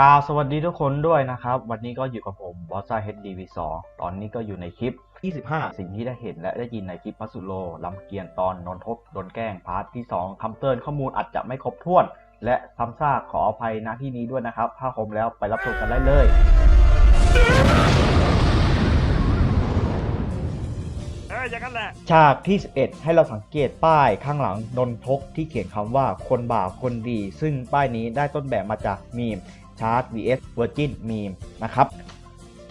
กล่าวสวัสดีทุกคนด้วยนะครับ วันนี้ก็อยู่กับผมบอสซ่า HDV2 ตอนนี้ก็อยู่ในคลิป 25 สิ่งที่ได้เห็นและได้ยินในคลิปพัสุโลลำเกียนตอนนนทกโดนแกล้งพาร์ทที่ 2คำเตือนข้อมูลอาจจะไม่ครบถ้วน และซ้ำซากขออภัยณที่นี้ด้วยนะครับ ถ้าคมแล้วไปรับชมกันได้เลยเอออย่างนั้นแหละฉากที่ 11 ให้เราสังเกตป้ายข้างหลังนนทกที่เขียนคำว่าคนบาปคนดี ซึ่งป้ายนี้ได้ต้นแบบมาจากมีม ชาร์ต vs Virgin มีมนะครับ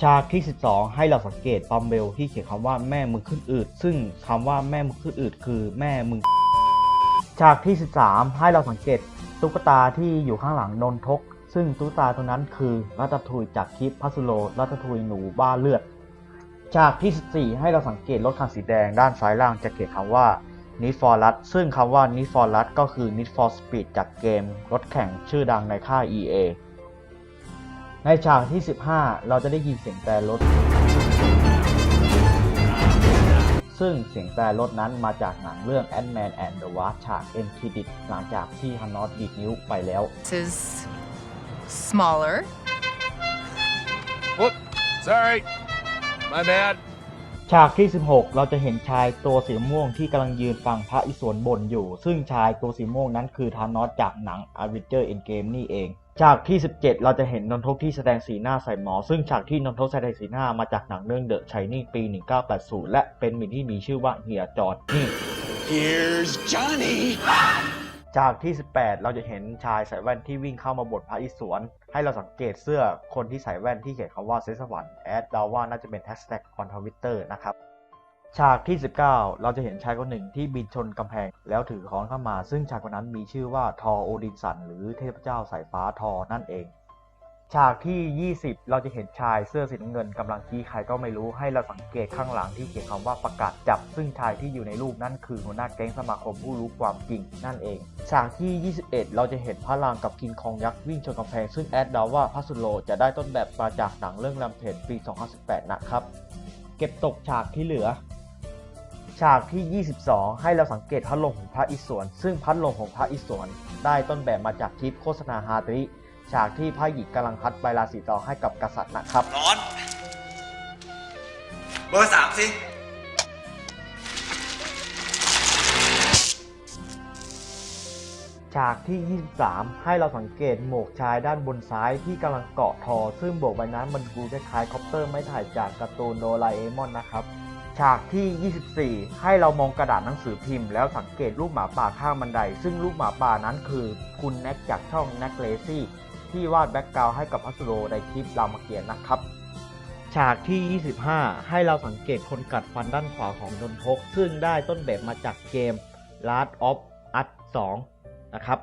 ฉากที่ 12 ให้เราสังเกตปั๊มเบลที่เขียนคำว่าแม่มึงขึ้นอืด ซึ่งคำว่าแม่มึงขึ้นอืดคือแม่มึง ฉากที่ 13 ให้เราสังเกตตุ๊กตาที่อยู่ข้างหลังนนทก ซึ่งตุ๊กตาตัวนั้นคือรัตทุยจากคลิปพัสโลรัตทุยหนูบ้าเลือด ฉากที่ 14 ให้เราสังเกตรถคันสีแดงด้านซ้ายล่างจะเขียนคำว่า Need for Rust ซึ่งคำว่า Need for Rust ก็คือ Need for Speed จากเกม รถแข่งชื่อดังในค่าย EA ในฉากที่ 15 เราจะได้ยินเสียงแต่รถ ซึ่งเสียงแต่รถนั้นมาจากหนังเรื่อง Ant-Man and the Wasp ฉาก End Credit หลังจากที่ฮันนอตดีดนิ้วไปแล้ว This is smaller. Whoop sorry my bad ฉากที่ 16 เราจะเห็นชายตัวสีม่วงที่กำลังยืนฟังพระอิศวรบ่นอยู่ ซึ่งชายตัวสีม่วงนั้นคือธานอสจากหนัง a v e n g e r Endgame นี่เอง ฉากที่ 17 เราจะเห็นนนทกที่แสดงสีหน้าใส่หมอ ซึ่งฉากที่นนทกแสดงสีหน้ามาจากหนังเรื่อง The Shining ปี 1980 และเป็นมินที่มีชื่อว่าเฮียจอดนี่ Here's Johnny. จากที่ 18 เราจะเห็นชายใส่แว่นที่วิ่งเข้ามาบทพระอิศวร ให้เราสังเกตเสื้อคนที่ใส่แว่นที่เขียนคำว่าเซสวรรค์แอดเดาว่าน่าจะเป็นแฮชแท็กคอนทวิตเตอร์นะครับ ฉากที่ 19 เราจะเห็นชายคนหนึ่งที่บินชนกำแพงแล้วถือค้อนเข้ามา ซึ่งชายคนนั้นมีชื่อว่าทอโอดินสัน หรือเทพเจ้าสายฟ้าทอนั่นเอง ฉากที่ 20 เราจะเห็นชายเสื้อสีน้ำเงินกำลังชี้ใครก็ไม่รู้ให้เราสังเกตข้างหลังที่เขียนคำว่าประกาศจับ ซึ่งชายที่อยู่ในรูปนั่นคือหัวหน้าแก๊งสมาคมผู้รู้ความจริงนั่นเอง ฉากที่ 21 เราจะเห็นพระรามกับกินคองยักษ์วิ่งชนกำแพงซึ่งแอดเดาว่าพัสุโลจะได้ต้นแบบมาจากหนังเรื่องลำเพนปี 2018 นะครับ เก็บตกฉากที่เหลือ ฉากที่ 22 ให้เราสังเกตพัดลมของพระอิศวรซึ่งพัดลมของพระอิศวรได้ต้นแบบมาจากคลิปโฆษณาฮาตริฉากที่พระหญิงกำลังพัดใบลาสีตองให้กับกษัตริย์นะครับ ร้อน เบอร์สามสิ ฉากที่ 23 ให้เราสังเกตหมวกชายด้านบนซ้ายที่กำลังเกาะทอ ซึ่งโบกใบนั้นมันดูคล้ายๆคอปเตอร์ไม่ถ่ายจากการ์ตูนโดราเอมอนนะครับ ฉากที่ 24 ให้เรามองกระดาษหนังสือพิมพ์แล้วสังเกตรูปหมาป่าข้างบันได ซึ่งรูปหมาป่านั้นคือคุณแน็กจากช่องแน็กเลซี่ที่วาดแบ็กกราวให้กับพัสโลในคลิปรามเกียรตินะครับ ฉากที่ 25 ให้เราสังเกตคนกัดฟันด้านขวาของนนทก ซึ่งได้ต้นแบบมาจากเกม Last of Us 2 นะครับ